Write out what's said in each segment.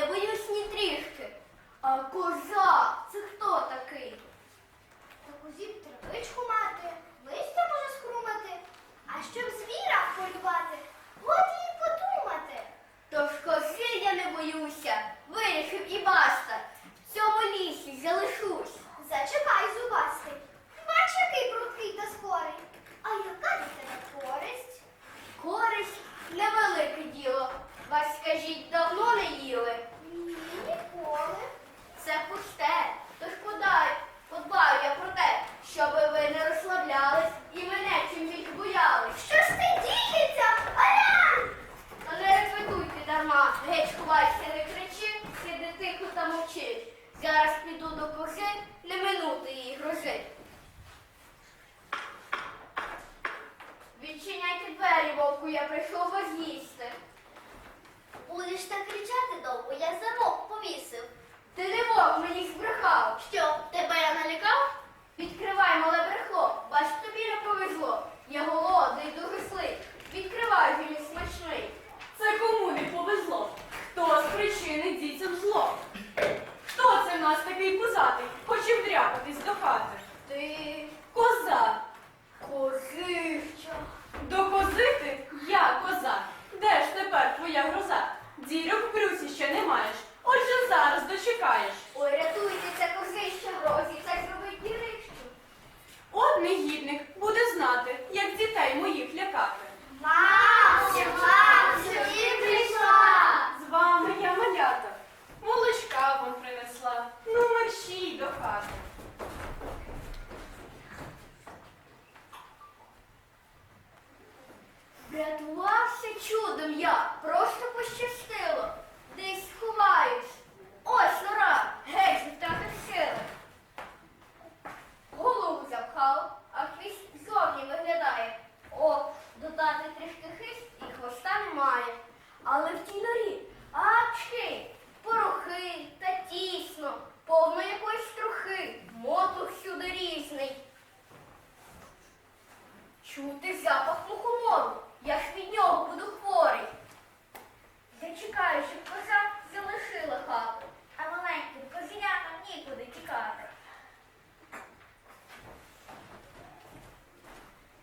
не боюсь ні трішки. А коза, це хто такий? Та козів травичку мати, листя може схрумати. А щоб звіра полювати, годі й подумати. Тож кози я не боюся. Вирішив і баста. В цьому лісі залишусь. Зачекай, зубастий. Бач, який прудкий та скорий. А яка від тебе користь? Користь невелике діло. Вас, скажіть, давно не їли. Ні, ніколи. Це пусте. Тож подай, подбаю я про те, щоб ви не розслаблялись і мене чимось боялись. Що ж ти діється? Аля! Та не репетуйте дарма, геть ховайся, не кричи, сиди тихо та мовчи. Зараз піду до кози, не минути її грози. Відчиняйте двері, вовку, я прийшов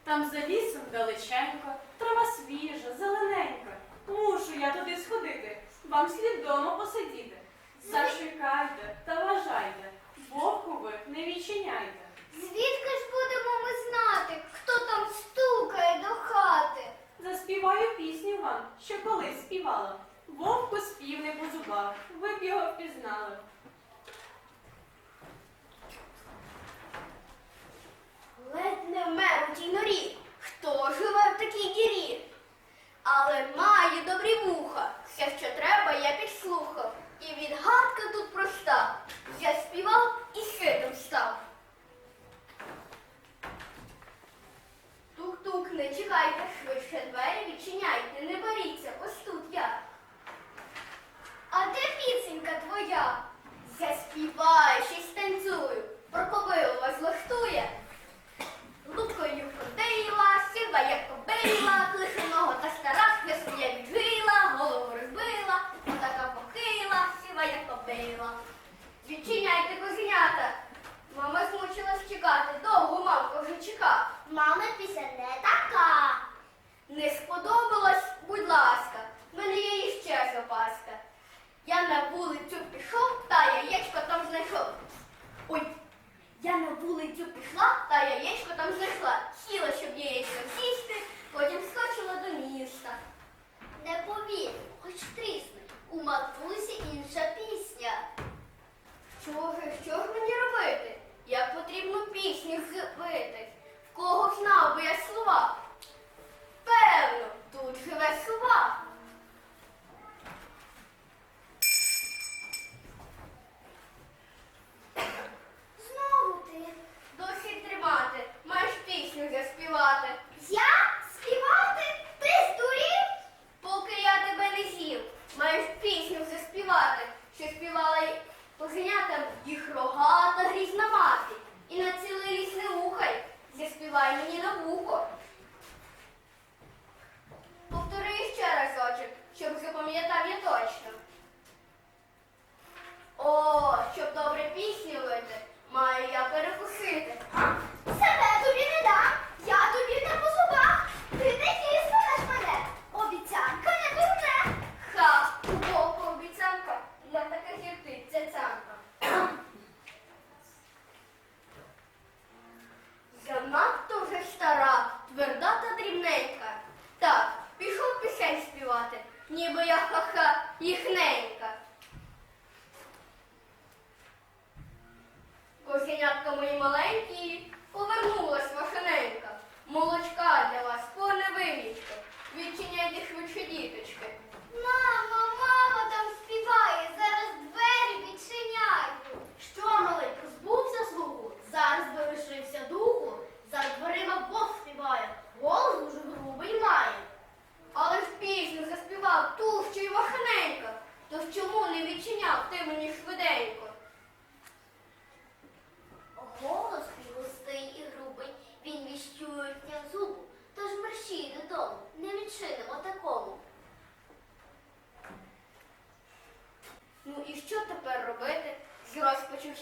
Там за лісом далеченько, трава свіжа, зелененька. Мушу я туди сходити, вам слід дома посидіти. Зашикайте та вважайте, вовку ви не відчиняйте. Звідки ж будемо ми знати, хто там стукає до хати? Заспіваю пісню вам, що колись співала. Вовку спів не по зубах, ви б його впізнали. ледь не вмер у тій норі. Хто живе в такій дірі? Але має добрі вуха. Все, що треба, я підслухав. І відгадка тут проста. Я співав і ситом став. Тук-тук, не чекайте, швидше двері відчиняйте, не боріться, ось тут я. там зайшла, сіла, щоб яєчко з'їсти, потім скочила до міста. Не повір, хоч трісне, у матусі інша пісня. Чого ж, що ж мені робити? Як потрібно пісню зробити? В кого знав би я слова? Певно, тут живе сова.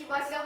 Mas é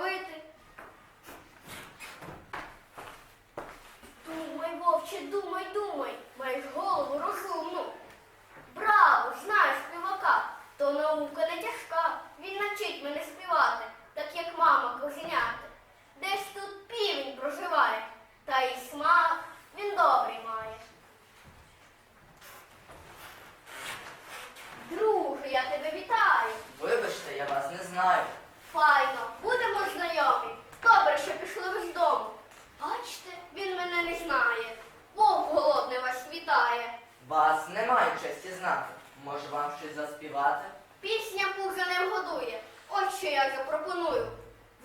Може вам щось заспівати? Пісня пуза не вгодує. Ось що я запропоную.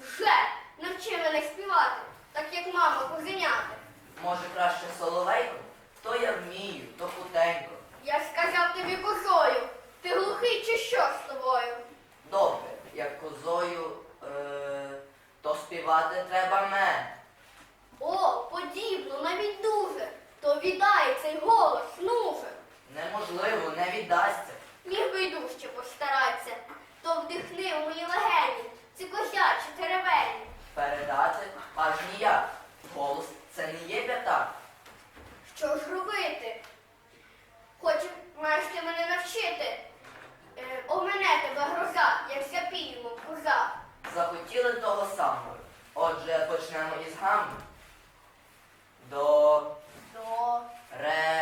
Вже навчи мене співати, так як мама козеняти. Може краще соловейко? То я вмію, то хутенько. Я сказав тобі козою. Ти глухий чи що з тобою? Добре, як козою, е, то співати треба мене. О, подібно, навіть дуже. То віддай цей голос, нужен. Неможливо, не віддасться. Міг би й дужче постаратися, то вдихни в мої легені, ці козячі теревені. Передати аж ніяк. Голос це не є п'ятак. Що ж робити? Хочеш, маєш ти мене навчити. Е, о мене тебе гроза, як запіємо коза. Захотіли того самого. Отже, почнемо із гамми. До, До, ре,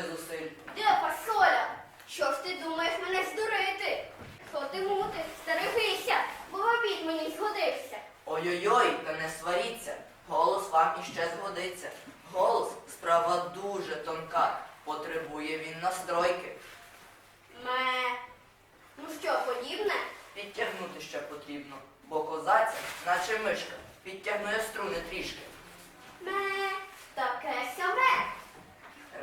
Докладіть зусиль. Де фасоля? Що ж ти думаєш мене здурити? Що ти мути? Стерегися, бо в обід мені згодився. Ой-ой-ой, та не сваріться. Голос вам іще згодиться. Голос справа дуже тонка. Потребує він настройки. Ме. Ну що, подібне? Підтягнути ще потрібно, бо козаця, наче мишка, підтягнує струни трішки. Ме. Таке саме.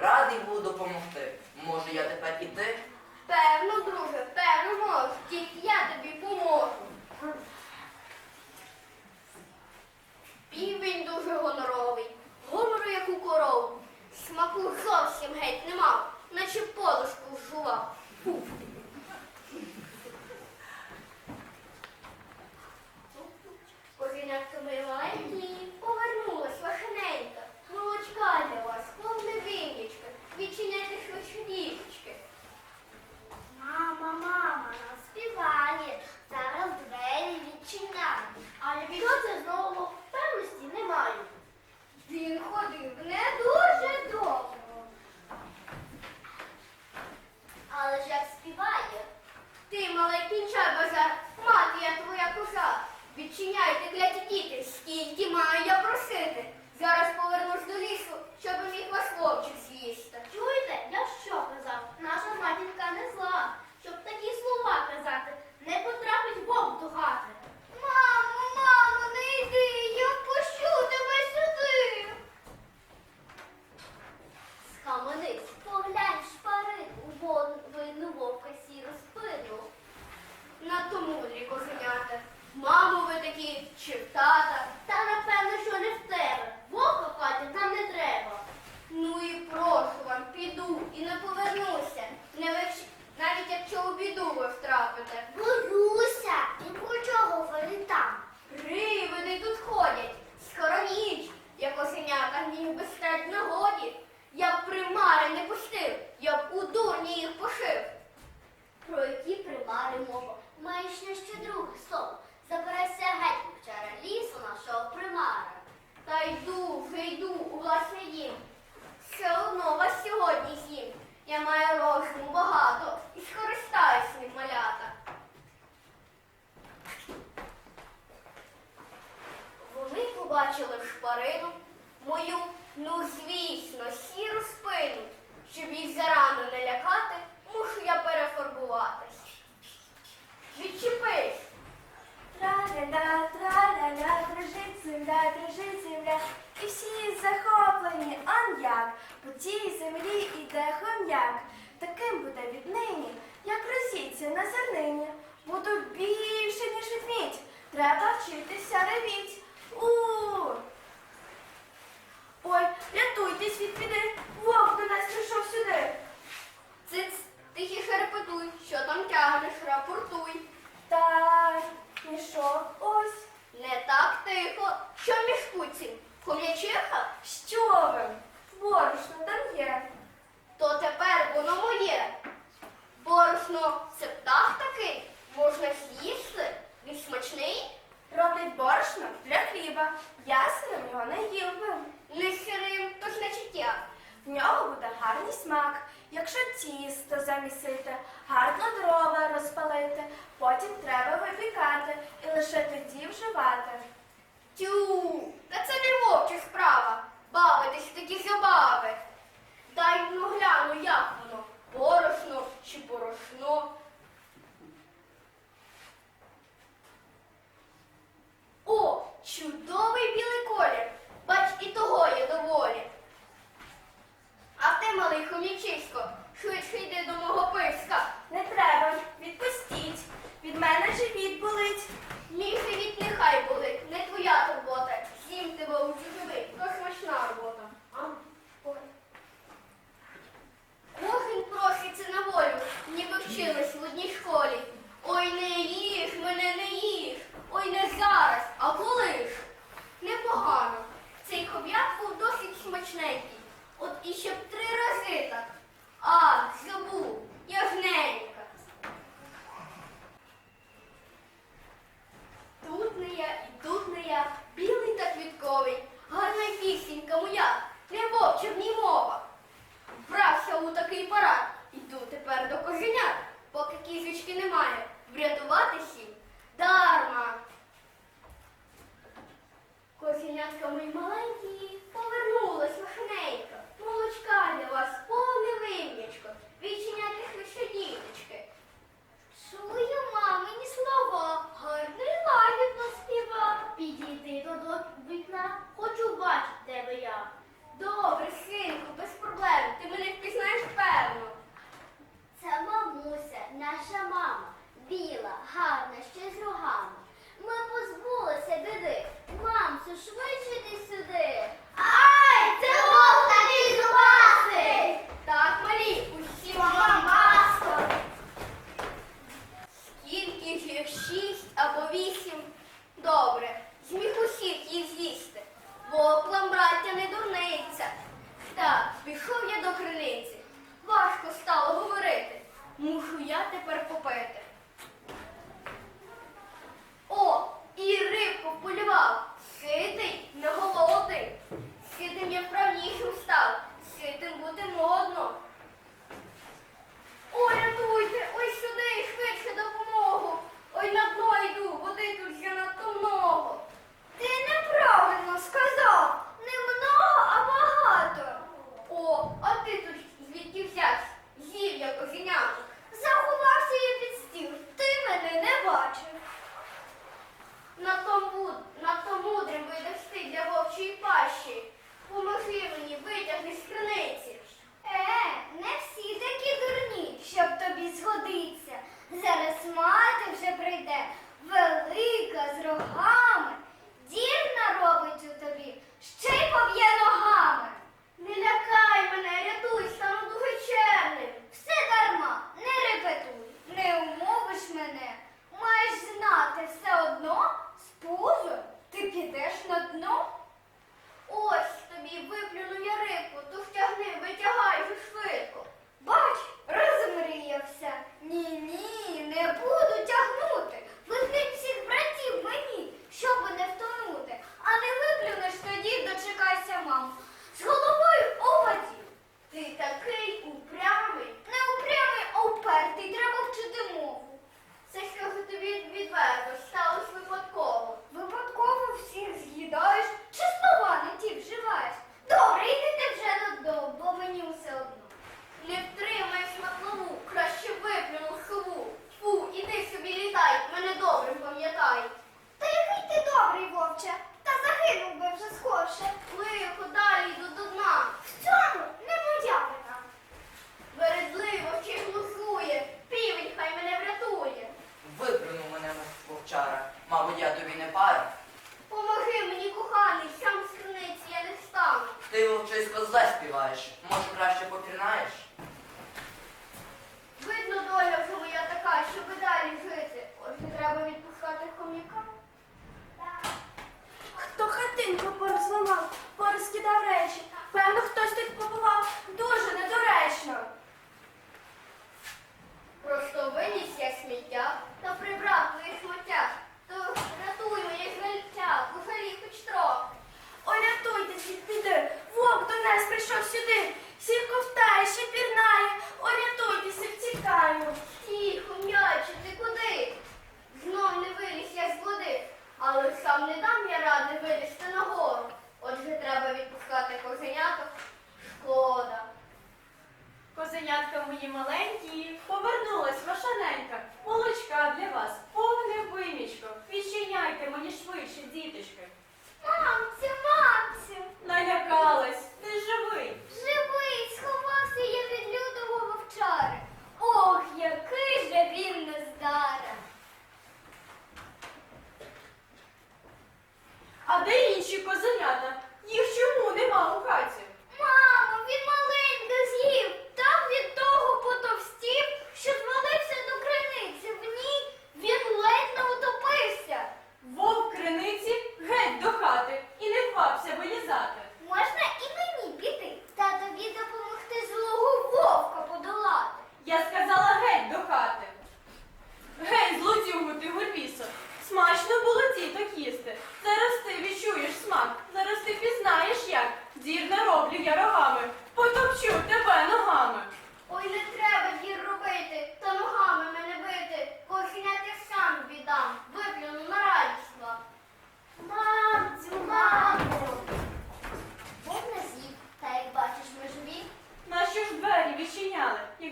Радий буду допомогти. Може я тепер іти? Певно, друже, певно можу. Тільки я тобі поможу. Півень дуже гоноровий, гонору як у корову. Смаку зовсім геть не мав, наче подушку жував. Козенятка мої маленькі, повернулась вашененька. Молочка для вас, повне винічка. Відчиняйте швидше дівчики. Мама, мама, нас співає. Зараз двері відчиняє. Але що це знову певності немає. Він ходив не дуже довго. Але ж як співає. Ти, малий, кінчай базар, мати я твоя коза. Відчиняйте, кляті діти, скільки маю я просити. Зараз повернусь до лісу, щоб міг вас вовчик з'їсти. Чуєте, я що казав? Наша матінка не зла. Щоб такі слова казати, не потрапить вовк до хати. Мамо, мамо, не йди, я пущу тебе сюди. Схаменись, поглянь шпарину, у вон- винну вовка сіру спину. На тому мудрі козенята. Мамо, ви такі, чи в тата. Та напевно, що не в тебе. Вовка в хаті нам не треба. Ну і прошу вам, піду і не повернуся. Не вич... Навіть якщо у біду ви втрапите. Боюся, і про чого вони там? Привиди тут ходять, схороніть, як осенята міг би стать на годі. Я б примари не пустив, я б у дурні їх пошив. Про які примари мова? Маєш ще друге слово. Заберешся геть вчора лісу нашого примара. Та йду, вже йду у власний дім. Все одно вас сьогодні з'їм. Я маю розуму багато і скористаюсь ним малята. Вони побачили шпарину, мою, ну звісно, сіру спину. Щоб їх зарано не лякати, мушу я перефарбуватись. Відчепись! Траля-ля, траля-ля, дрожить земля, дрожить земля, і всі захоплені, он як, по тій землі іде хом'як. Таким буде віднині, як розіться на зернині. Буду більше, ніж ведмідь, треба вчитися ревіть. У. Ой, рятуйтесь від біди, або вісім. Добре, зміг усіх їх з'їсти, бо план браття не дурниця. Так, пішов я до криниці. Важко стало говорити. Мушу я тепер попити. О, і рибку полював. Ситий, не голодний. Ситим я вправнішим став. Ситим бути модно. О, рятуйте, ось сюди швидше допомогу. Ой на дно йду, води тут вже надто много. Ти неправильно сказав. Не много, а багато. О, а ти тут звідки взявся? З'їв я козеняток. Заховався я під стіл, ти мене не бачив. На тому, на тому мудрим вийде встиг для вовчої пащі. Поможи мені витягни з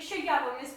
chegavam nesse